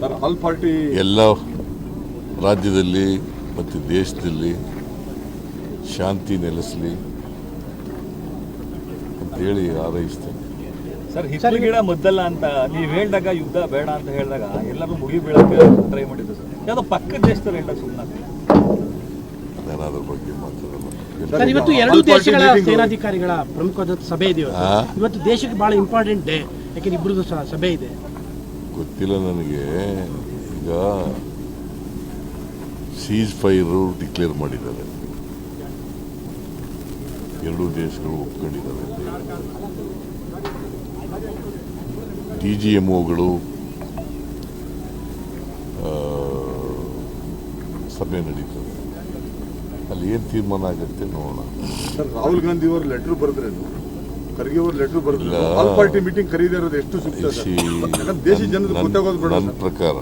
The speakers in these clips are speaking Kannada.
ಸರ್ ಆಲ್ ಪಾರ್ಟಿ ಎಲ್ಲ ರಾಜ್ಯದಲ್ಲಿ ಮತ್ತು ದೇಶದಲ್ಲಿ ಶಾಂತಿ ನೆಲೆಸಲಿ ಅಂತೇಳಿ ಆರೈಸ್ತೇನೆ ಸರ್ ಹಿತ್ತಲ ಗಿಡ ಮುದ್ದಲ್ಲ ಅಂತ ನೀವು ಹೇಳಿದಾಗ ಯುದ್ಧ ಬೇಡ ಅಂತ ಹೇಳಿದಾಗ ಎಲ್ಲರೂ ಮುಗಿ ಬೀಳಕ್ಕೆ ಟ್ರೈ ಮಾಡಿದ್ರು ಸರ್. ಯಾವುದೋ ಪಕ್ಕದ ದೇಶದಲ್ಲಿ ಹೇಳಿದಾಗ ಸುಮ್ಮನೆ ನಾನು ಅದ್ರ ಬಗ್ಗೆ ಮಾತಾಡಲ್ಲ ಸರ್ ಇವತ್ತು ಎರಡು ದೇಶಗಳ ಸೇನಾಧಿಕಾರಿಗಳ ಪ್ರಮುಖವಾದ ಸಭೆ ಇದೆ ಇವತ್ತು. ದೇಶಕ್ಕೆ ಬಹಳ ಇಂಪಾರ್ಟೆಂಟ್ ಡೇ. ಯಾಕೆಂದ್ರೆ ಇಬ್ಬರದ್ದು ಸಭೆ ಇದೆ. ಗೊತ್ತಿಲ್ಲ ನನಗೆ. ಈಗ ಸೀಸ್ ಫೈರ್ ಡಿಕ್ಲೇರ್ ಮಾಡಿದ್ದಾರೆ. ಎರಡೂ ದೇಶಗಳು ಒಪ್ಕೊಂಡಿದ್ದಾರೆ. ಡಿ ಜಿ ಎಂ ಒಗಳು ಸಭೆ ನಡೀತದೆ. ಅಲ್ಲಿ ಏನು ತೀರ್ಮಾನ ಆಗುತ್ತೆ ನೋಡೋಣ. ರಾಹುಲ್ ಗಾಂಧಿ ಅವರು ಲೆಟ್ರ್ ಬರೆದ್ರೇನು? ಖರ್ಗೆ ಅವರು ಲೆಟರ್ ಬರೆದ್ರು. ಆಲ್ ಪಾರ್ಟಿ ಮೀಟಿಂಗ್ ಕರೀದೇ ಇರೋದು ಎಷ್ಟು ಸೂಕ್ತ ಸರ್ ಯಾಕಂದ್ರೆ ದೇಶಿ ಗೊತ್ತಾಗೋದು ಬೇಡ ನನ್ನ ಸರ್. ಪ್ರಕಾರ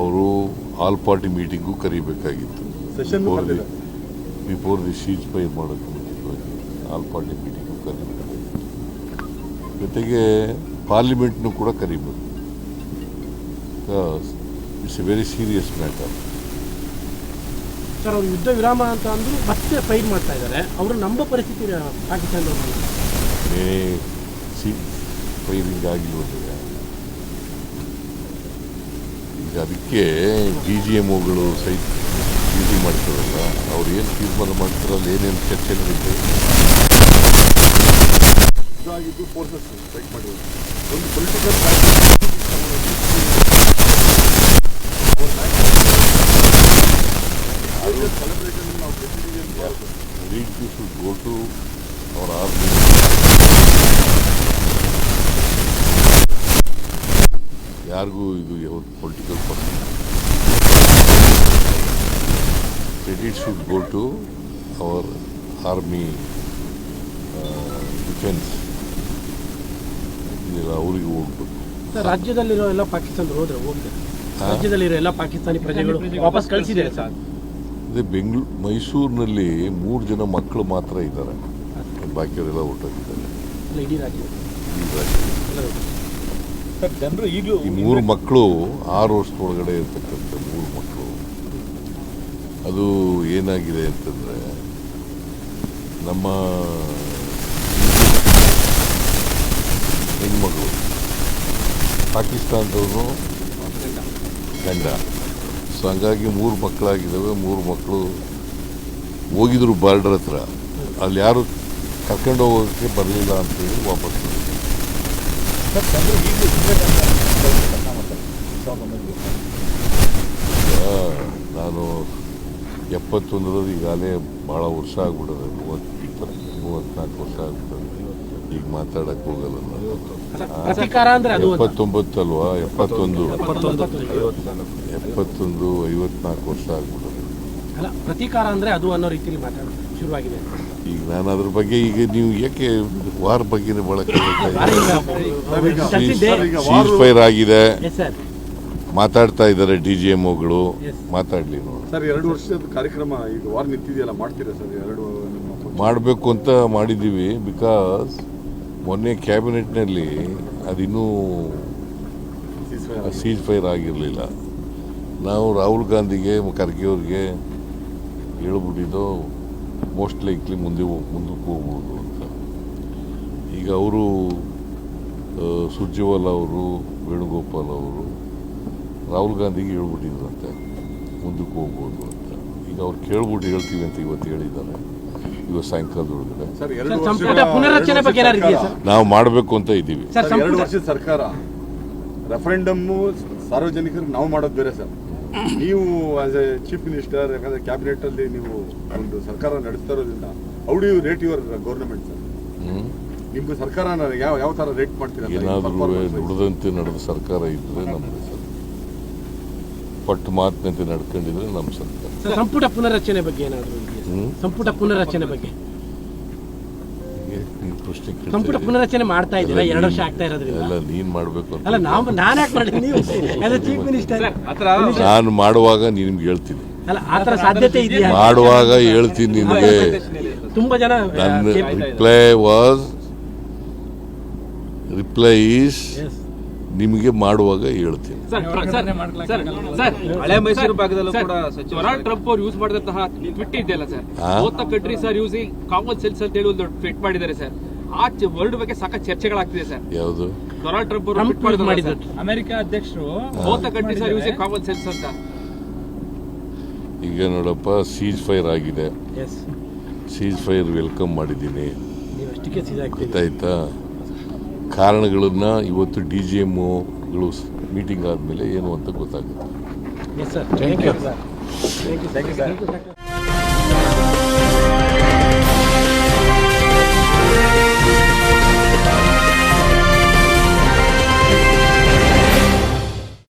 ಅವರು ಆಲ್ ಪಾರ್ಟಿ ಮೀಟಿಂಗ್ ಕರಿಬೇಕಾಗಿತ್ತು. ಸೆಷನ್ Before ಕರ್ದಿಲ್ಲ. For before the ceasefire ಮಾಡೋಕ್ಕೆ ಮುಂಚಿತವಾಗಿ ಆಲ್ ಪಾರ್ಟಿ ಮೀಟಿಂಗು ಕರಿಬೇಕು ಜೊತೆಗೆ ಪಾರ್ಲಿಮೆಂಟ್ನು ಕೂಡ ಕರಿಬೇಕು. It's a very serious matter sir ಅವ್ರು ಯುದ್ಧ ವಿರಾಮ ಅಂತ ಅಂದ್ರು ಮತ್ತೆ ಫೈರ್ ಮಾಡ್ತಾ ಇದ್ದಾರೆ ಅವರು ನಂಬ ಪರಿಸ್ಥಿತಿ ಪಾಕಿಸ್ತಾನದವ್ರು ಮೇ ಸಿ ಫೈರಿಂಗ್ ಆಗಿರೋದಿಲ್ಲ ಈಗ ಅದಕ್ಕೆ ಡಿ ಜಿ ಎಂ ಒಗಳು ಸಹಿತ ಡ್ಯೂಟಿ ಮಾಡ್ತಾರಲ್ಲ, ಅವ್ರು ಏನು ತೀರ್ಮಾನ ಮಾಡ್ತಾರೋ ಅಲ್ಲಿ ಏನೇನು ಚರ್ಚೆ ನಡೀತದೆ ಫೋರ್ಸಸ್ ಫೈಟ್ ಮಾಡಿರೋದು ಒಂದು ಪೊಲಿಟಿಕಲ್ ಸೆಲೆಬ್ರೇಷನ್ ನಾವು ಗೆದ್ದಿದ್ದೀವಿ ಅಂತ ಭಾವಿಸ್ತೀವಿ. you should go to army ಯಾರಿಗೂ ಇದು ಯಾವುದು political person credit should go to our army defence ಇದೆಲ್ಲ ಅವರಿಗೆ ಹೋಗ್ಬೇಕು. ಸರ್ ರಾಜ್ಯದಲ್ಲಿರೋ ಎಲ್ಲ ಪಾಕಿಸ್ತಾನ ಹೋದ್ರೆ ಹೋಗ್ತಾರೆ. ರಾಜ್ಯದಲ್ಲಿರೋ ಎಲ್ಲ ಪಾಕಿಸ್ತಾನಿ ಪ್ರಜೆಗಳು ವಾಪಸ್ ಕಳಿಸಿದ್ದಾರೆ ಸರ್. ಅದೇ ಬೆಂಗಳೂರು ಮೈಸೂರಿನಲ್ಲಿ ಮೂರು ಜನ ಮಕ್ಕಳು ಮಾತ್ರ ಇದ್ದಾರೆ. ಬಾಕಿಯವರೆಲ್ಲ ಹೊರಟೋಗಿದ್ದಾರೆ ಜನರು ಈಗಲೂ ಈ ಮೂರು ಮಕ್ಕಳು ಆರು ವರ್ಷದೊಳಗಡೆ ಇರ್ತಕ್ಕಂಥ ಮೂರು ಮಕ್ಕಳು ಅದು ಏನಾಗಿದೆ ಅಂತಂದರೆ ನಮ್ಮ ಹೆಣ್ಮಗಳು ಪಾಕಿಸ್ತಾನದವರು ಗಂಡ. ಸೊ ಹಂಗಾಗಿ ಮೂರು ಮಕ್ಕಳಾಗಿದ್ದಾವೆ ಮೂರು ಮಕ್ಕಳು ಹೋಗಿದ್ರು ಬಾರ್ಡರ್ ಹತ್ರ. ಅಲ್ಲಿ ಯಾರು ಕರ್ಕೊಂಡು ಹೋಗೋಕ್ಕೆ ಬರಲಿಲ್ಲ ಅಂತೇಳಿ ವಾಪಸ್ ನಾನು ಎಪ್ಪತ್ತೊಂದರಲ್ಲಿ ಈಗಾಗಲೇ ಭಾಳ ವರ್ಷ ಆಗ್ಬಿಡೋದು ಮೂವತ್ತು ಇಪ್ಪತ್ತು ಮೂವತ್ತ್ನಾಲ್ಕು ವರ್ಷ ಆಗ್ಬಿಡೋದು ಈಗ ಮಾತಾಡಕ್ ಹೋಗಲ್ಲ ನಾನು. ಎಪ್ಪತ್ತೊಂಬತ್ತು ಅಲ್ವಾ? ಎಪ್ಪತ್ತೊಂದು. ಎಪ್ಪತ್ತೊಂದು. ಐವತ್ನಾಲ್ಕು ವರ್ಷ ಆಗ್ಬಿಡೋದು. ಅಲ್ಲ ಪ್ರತೀಕಾರ ಅಂದ್ರೆ ಅದು ಅನ್ನೋ ರೀತಿಯಲ್ಲಿ ಮಾತಾಡೋದು ಶುರುವಾಗಿದೆ. ಈಗ ನಾನು ಅದ್ರ ಬಗ್ಗೆ ಈಗ ನೀವು ಯಾಕೆ ವಾರ್ ಬಗ್ಗೆನೇ ಬಳಕೆ ಫೈರ್ ಆಗಿದೆ. ಎಸ್ ಸರ್ ಮಾತಾಡ್ತಾ ಇದ್ದಾರೆ ಡಿ ಜಿ ಎಂ ಓಗಳು. ಮಾತಾಡಲಿ ನೋಡಿ. ಸರ್ ಎರಡು ವರ್ಷದ ಕಾರ್ಯಕ್ರಮ ಈಗ ವಾರ್ ನಿಂತಿದೆಯಲ್ಲ ಮಾಡ್ತೀರಾ ಸರ್ ಎರಡು ಮಾಡಬೇಕು ಅಂತ ಮಾಡಿದ್ದೀವಿ ಬಿಕಾಸ್ ಮೊನ್ನೆ ಕ್ಯಾಬಿನೆಟ್ನಲ್ಲಿ ಅದಿನ್ನೂ. ಸೀಜ್ ಫೈರ್ ಆಗಿರಲಿಲ್ಲ. ನಾವು ರಾಹುಲ್ ಗಾಂಧಿಗೆ ಖರ್ಗೆ ಅವ್ರಿಗೆ ಹೇಳ್ಬಿಟ್ಟಿದ್ದು ಮೋಸ್ಟ್ ಲೈಕ್ಲಿ ಮುಂದೆ ಹೋಗ್- ಮುಂದಕ್ಕೆ ಹೋಗ್ಬೋದು ಅಂತ. ಈಗ ಅವರು ಸುರ್ಜೇವಾಲ ಅವರು ವೇಣುಗೋಪಾಲ್ ಅವರು ರಾಹುಲ್ ಗಾಂಧಿಗೆ ಹೇಳ್ಬಿಟ್ಟಿದ್ರಂತೆ ಮುಂದಕ್ಕೆ ಹೋಗ್ಬೋದು ಅಂತ. ಈಗ ಅವ್ರು ಕೇಳ್ಬಿಟ್ಟು ಹೇಳ್ತೀವಿ ಅಂತ ಇವತ್ತು ಹೇಳಿದ್ದಾರೆ. ಇವತ್ತು ಸಾಯಂಕಾಲದೊಳಗಡೆ ಸರ್ ಎರಡು ಸಂಪುಟ ಪುನರ್ರಚನೆ ಬಗ್ಗೆ ಏನಾದ್ರು ಇದೆಯಾ ಸರ್ಕಾರ- ಸರ್? ನಾವು ಮಾಡಬೇಕು ಅಂತ ಇದ್ದೀವಿ ಸರ್ ಎರಡು ಸಂಪುಟ ವರ್ಷದ ಸರ್ಕಾರ ರೆಫರೆಂಡಮ್ ಸಾರ್ವಜನಿಕರು ನಾವು ಮಾಡೋದು ಬೇರೆ ಸರ್ ನೀವು ಆಸ್ ಎ ಚೀಫ್ ಮಿನಿಸ್ಟರ್ ಯಾಕಂದ್ರೆ ಕ್ಯಾಬಿನೆಟ್ ಅಲ್ಲಿ ನೀವು ಒಂದು ಸರ್ಕಾರ ನಡೆಸ್ತಾ ಇರೋದ್ರಿಂದ how do you rate your government sir hmm? ನಿಮ್ಗೆ ಸರ್ಕಾರ ಯಾವ ಯಾವ ತರ ರೇಟ್ ಮಾಡ್ತೀರಾ? ಏನಾದರೂ? ನಡೆದ ಸರ್ಕಾರ ಇದ್ರೆ ನಮ್ಮದು ಸರ್ ಪಟ್ಟು ಮಾತಿನಂತೆ ನಡ್ಕೊಂಡಿದ್ರೆ ನಮ್ಮ ಸರ್ಕಾರ ಸರ್, ಸಂಪುಟ ಪುನರಚನೆ ಬಗ್ಗೆ ಏನಾದರೂ ಇದೆಯಾ? ಸರ್? ಹ್ಮ್? ಸಂಪುಟ ಪುನರ್ರಚನೆ ಬಗ್ಗೆ. ಪ್ರಶ್ನೆ ಕೇಳ್ತಾ ಸಂಪುಟ ಇದ್ದೀರಿ. ಪುನರ್ರಚನೆ ಮಾಡ್ತಾ ಇದ್ದೀರಾ? ಎರಡು ವರ್ಷ ಆಗ್ತಾ ಇರೋದ್ರಿಂದ. ಅಲ್ಲ ನೀನ್ ಮಾಡ್ಬೇಕು ಅಂತ ಅಲ್ಲ ನಾವು ನಾನು ಯಾಕೆ ಮಾಡಿ ನೀವು ಆಸ್ ಚೀಫ್ ಮಿನಿಸ್ಟರ್ ನಾನು ಮಾಡುವಾಗ ನಿಮ್ಗೆ ಹೇಳ್ತೀನಿ. ಅಲ್ಲ ಆ ಥರ ಸಾಧ್ಯತೆ ಇದೆಯಾ? ಮಾಡುವಾಗ ಹೇಳ್ತೀನಿ ನಿಮಗೆ. ತುಂಬಾ ಜನ ನನ್ನ reply was reply is Yes. ನಿಮಗೆ ಮಾಡುವಾಗ ಹೇಳ್ತೀನಿ. ಸರ್ ಸರ್ ಸರ್ ಸರ್ ಹಳೆ ಮೈಸೂರು ಭಾಗದಲ್ಲೂ ಕೂಡ ಡೊನಾಲ್ಡ್ ಟ್ರಂಪ್ ಅವರು ಯೂಸ್ ಮಾಡಿದಂತಹ ಟ್ವಿಟ್ ಇದೆಯಲ್ಲ ಸರ್? ಬೋತ್ ಕಂಟ್ರೀಸ್ ಯೂಸಿ ಯೂಸಿಂಗ್ ಕಾಮನ್ ಸೆನ್ಸ್ ಅಂತ ಹೇಳಿ ಒಂದು ಟ್ವಿಟ್ ಮಾಡಿದ್ದಾರೆ ಸರ್. ಆ ವರ್ಲ್ಡ್ ಬಗ್ಗೆ ಸಾಕಷ್ಟು ಚರ್ಚೆಗಳಾಗ್ತಿದೆ ಸರ್. ಯಾವುದು? ಡೊನಾಲ್ಡ್ ಟ್ರಂಪ್ ಅವರು. ಮಾಡಿದ್ರು. ಅಮೆರಿಕ ಅಧ್ಯಕ್ಷರು both countries are using common sense ಅಂತ. ಈಗ ನೋಡಪ್ಪ ಸೀಜ್ ಫೈರ್ ಆಗಿದೆ. ಎಸ್ ಸೀಜ್ ಫೈರ್ ವೆಲ್ಕಮ್ ಮಾಡಿದ್ದೀನಿ. ನೀವು ಅಷ್ಟಕ್ಕೆ ಸೀದಾಗ್ತೀವಿ ಗೊತ್ತಾಯ್ತಾ? ಕಾರಣಗಳನ್ನ ಇವತ್ತು ಡಿ ಜಿ ಎಮ್ಗಳು ಮೀಟಿಂಗ್ ಆದಮೇಲೆ ಏನು ಅಂತ ಗೊತ್ತಾಗುತ್ತೆ.